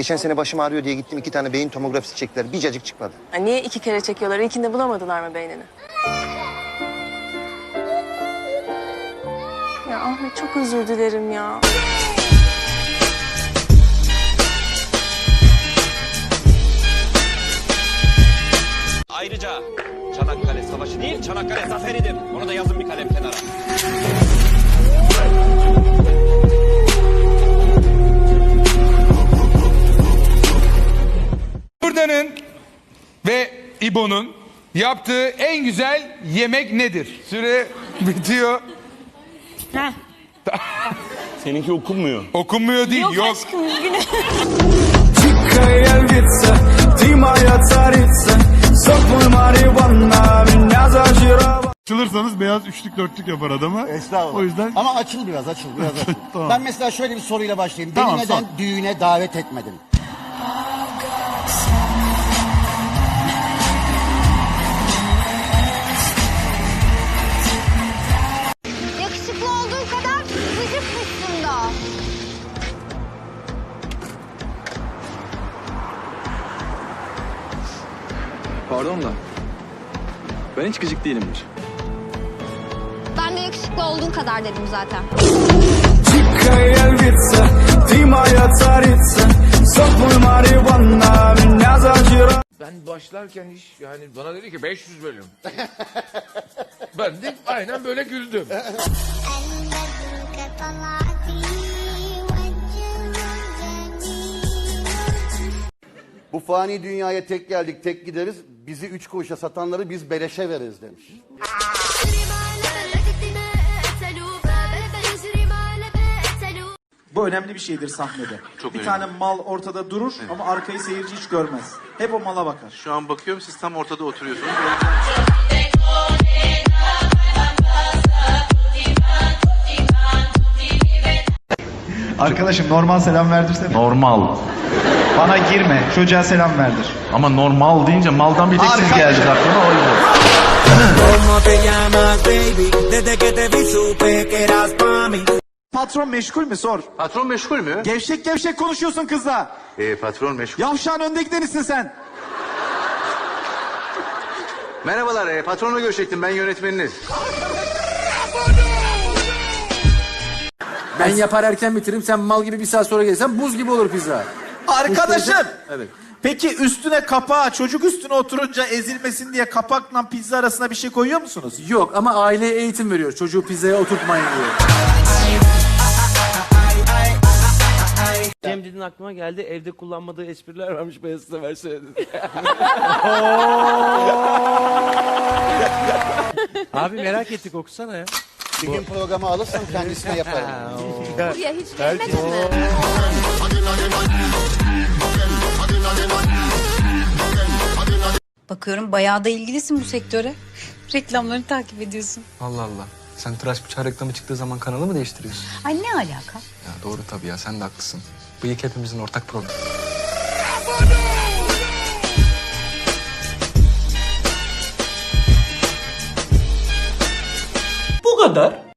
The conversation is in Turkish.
Geçen sene başım ağrıyor diye gittim iki tane beyin tomografisi çektiler. Bir cacık çıkmadı. Ha, niye iki kere çekiyorlar? İlkinde bulamadılar mı beynini? Ya Ahmet çok özür dilerim ya. Ayrıca Çanakkale Savaşı değil, Çanakkale Zaferi'dir. Onu da yazın bir kalem kenara. İbo'nun yaptığı en güzel yemek nedir? Süre bitiyor. Seninki okunmuyor. Okunmuyor değil. Yok, yok. aşkım. Açılırsanız beyaz üçlük dörtlük yapar adama. Estağfurullah. O yüzden Ama açıl biraz açıl biraz. Tamam. Ben mesela şöyle bir soruyla başlayayım. Beni Tamam, neden düğüne davet etmedin? Pardon da. Ben hiç gıcık değilimdir. Ben de yakışıklı olduğun kadar dedim zaten. Ben başlarken hiç yani bana dedi ki 500 bölüm. ben de aynen böyle güldüm. Bu fani dünyaya tek geldik tek gideriz. Bizi üç kuruşa satanları biz beleşe veririz demiş. Bu önemli bir şeydir sahnede. bir tane mal ortada durur ama arkayı seyirci hiç görmez. Hep o mala bakar. Şu an bakıyorum siz tam ortada oturuyorsunuz. Arkadaşım normal selam verdirsene. normal. Bana girme. Çocuğa selam verdir. Ama normal deyince maldan bir tek siz geldik aklıma o yüzden. Patron meşgul mü sor. Patron meşgul mü? Gevşek gevşek konuşuyorsun kızla. Ee, patron meşgul. Yavşağın önde gidenisin sen. Merhabalar, e, patronla görüşecektim. Ben yönetmeniniz. Ben yapar erken bitiririm sen mal gibi bir saat sonra gelirsen buz gibi olur pizza. Arkadaşım. Evet. Peki üstüne kapağı çocuk üstüne oturunca ezilmesin diye kapakla pizza arasına bir şey koyuyor musunuz? Yok ama aileye eğitim veriyor. Çocuğu pizzaya oturtmayın diyor. Cem dedin aklıma geldi. Evde kullanmadığı espriler varmış. Ben size versene dedi. Abi merak ettik okusana ya. Bir gün programı alırsam kendisine yaparım. Buraya hiç gelmedin mi? Bakıyorum bayağı da ilgilisin bu sektöre. Reklamlarını takip ediyorsun. Allah Allah. Sen tıraş bıçağı reklamı çıktığı zaman kanalı mı değiştiriyorsun? Ay ne alaka? Ya doğru tabii ya sen de haklısın. Bıyık hepimizin ortak problemi. Kadar.